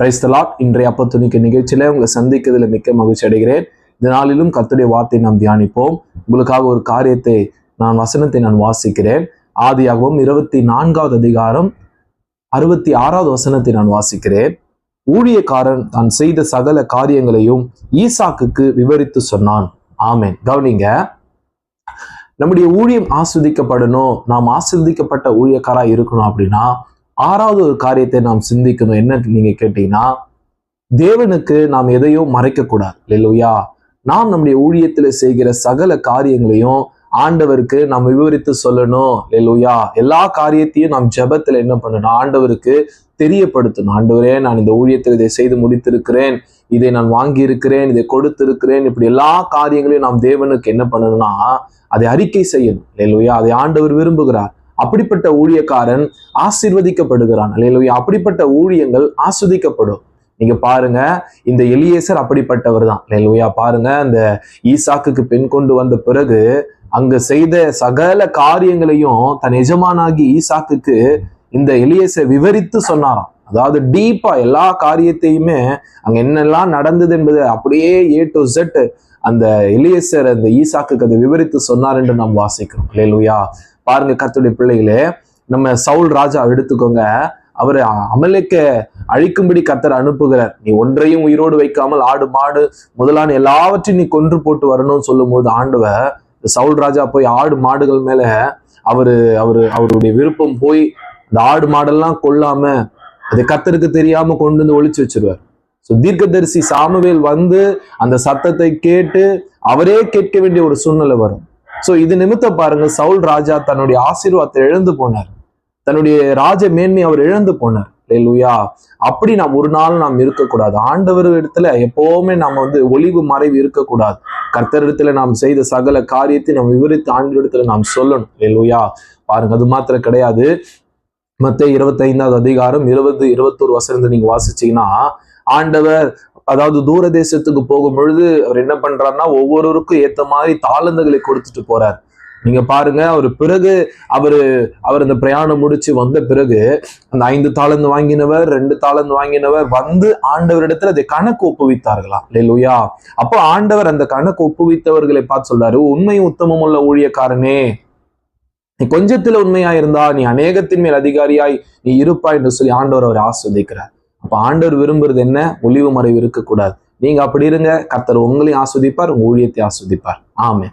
கிரைஸ்தலாக் இன்றைய அப்பத்துணிக்க நிகழ்ச்சியில உங்களை சந்திக்கிறதுல மிக்க மகிழ்ச்சி அடைகிறேன். இந்த நாளிலும் கத்துடைய வார்த்தை நாம் தியானிப்போம். உங்களுக்காக ஒரு காரியத்தை நான் வசனத்தை நான் வாசிக்கிறேன். ஆதியாகவும் இருபத்தி நான்காவது அதிகாரம் அறுபத்தி ஆறாவது வசனத்தை நான் வாசிக்கிறேன். ஊழியக்காரன் தான் செய்த சகல காரியங்களையும் ஈசாக்குக்கு விவரித்து சொன்னான். ஆமேன். கவனிங்க. நம்முடைய ஊழியம் ஆஸ்வதிக்கப்படணும். நாம் ஆஸ்வதிக்கப்பட்ட ஊழியக்காரா இருக்கணும் அப்படின்னா ஆறாவது ஒரு காரியத்தை நாம் சிந்திக்கணும். என்ன நீங்க கேட்டீங்கன்னா தேவனுக்கு நாம் எதையும் மறைக்க கூடாது இல்லையா நாம் நம்முடைய ஊழியத்துல செய்கிற சகல காரியங்களையும் ஆண்டவருக்கு நாம் விவரித்து சொல்லணும். இல்லையா எல்லா காரியத்தையும் நாம் ஜபத்துல என்ன பண்ணணும்? ஆண்டவருக்கு தெரியப்படுத்தணும். ஆண்டவரே நான் இந்த ஊழியத்தில் இதை செய்து முடித்திருக்கிறேன். இதை நான் வாங்கி இருக்கிறேன் இதை கொடுத்திருக்கிறேன். இப்படி எல்லா காரியங்களையும் நாம் தேவனுக்கு என்ன பண்ணணும்னா அதை அறிக்கை செய்யணும். இல்லையா அதை ஆண்டவர் விரும்புகிறார். அப்படிப்பட்ட ஊழியக்காரன் ஆசிர்வதிக்கப்படுகிறான். அல்லையா அப்படிப்பட்ட ஊழியங்கள் ஆஸ்வதிக்கப்படும். நீங்க பாருங்க இந்த எலியேசர் அப்படிப்பட்டவர் தான் இல்லையா பாருங்க அந்த ஈசாக்குக்கு பெண் கொண்டு வந்த பிறகு அங்க செய்த சகல காரியங்களையும் தன் எஜமானாகி ஈசாக்குக்கு இந்த எலியேசர் விவரித்து சொன்னாராம். அதாவது டீப்பா எல்லா காரியத்தையுமே அங்க என்னெல்லாம் நடந்தது என்பது அப்படியே ஏ டு செட் அந்த எலியேசர் அந்த ஈசாக்குக்கு அதை விவரித்து சொன்னார் என்று நாம் வாசிக்கிறோம். இல்லையா பாருங்க கத்துடைய பிள்ளைகளே நம்ம சவுல் ராஜா எடுத்துக்கோங்க. அவர் அமலேக்க அழிக்கும்படி கத்தர் அனுப்புகிறார். நீ ஒன்றையும் உயிரோடு வைக்காமல் ஆடு மாடு முதலான எல்லாவற்றையும் நீ கொன்று போட்டு வரணும்னு சொல்லும் போது ஆண்டவர் சவுல் ராஜா போய் ஆடு மாடுகள் மேல அவரு அவரு அவருடைய விருப்பம் போய் அந்த ஆடு மாடெல்லாம் கொல்லாம அதை கத்தருக்கு தெரியாம கொண்டு வந்து ஒழிச்சு வச்சிருவார். ஸோ தீர்க்கதரிசி சாமுவேல் வந்து அந்த சத்தத்தை கேட்டு அவரே கேட்க வேண்டிய ஒரு சூழ்நிலை வரும். ஸோ இது நிமித்த பாருங்க சவுல் ராஜா தன்னுடைய ஆசீர்வாதத்தை இழந்து போனார். தன்னுடைய ராஜ மேன்மை அவர் இழந்து போனார். லூயா அப்படி நாம் ஒரு நாள் நாம் இருக்கக்கூடாது. ஆண்டவர் இடத்துல எப்பவுமே நாம் வந்து ஒளிவு மறைவு இருக்கக்கூடாது. கர்த்தர் இடத்துல நாம் செய்த சகல காரியத்தை நாம் விவரித்து ஆண்டு இடத்துல நாம் சொல்லணும். லூயா பாருங்க அது மாத்திரம் கிடையாது. மத்த இருபத்தி ஐந்தாவது அதிகாரம் இருபது இருபத்தோரு வசனத்தை நீங்க வாசிச்சீங்கன்னா ஆண்டவர் அதாவது தூர தேசத்துக்கு போகும் பொழுது அவர் என்ன பண்றாருன்னா ஒவ்வொருவருக்கும் ஏத்த மாதிரி தாளந்துகளை கொடுத்துட்டு போறார். நீங்க பாருங்க அவர் பிறகு அவரு அவர் அந்த பிரயாணம் முடிச்சு வந்த பிறகு அந்த ஐந்து தாளந்து வாங்கினவர் ரெண்டு தாளந்து வாங்கினவர் வந்து ஆண்டவரிடத்துல அதை கணக்கு ஒப்புவித்தார்களா? இல்லையா அப்போ ஆண்டவர் அந்த கணக்கு ஒப்புவித்தவர்களை பார்த்து சொல்றாரு உண்மையும் உத்தமம் உள்ள ஊழியக்காரனே நீ கொஞ்சத்துல உண்மையா இருந்தா நீ அநேகத்தின் மேல் அதிகாரியாய் நீ இருப்பா என்று சொல்லி ஆண்டவர் அவர் ஆஸ்வதிக்கிறார். அப்ப ஆண்டவர் விரும்புறது என்ன? ஒளிவு மறைவு இருக்கக்கூடாது. நீங்க அப்படி இருங்க கர்த்தர் உங்களையும் ஆஸ்வதிப்பார் உங்க ஊழியத்தை ஆஸ்வதிப்பார். ஆமே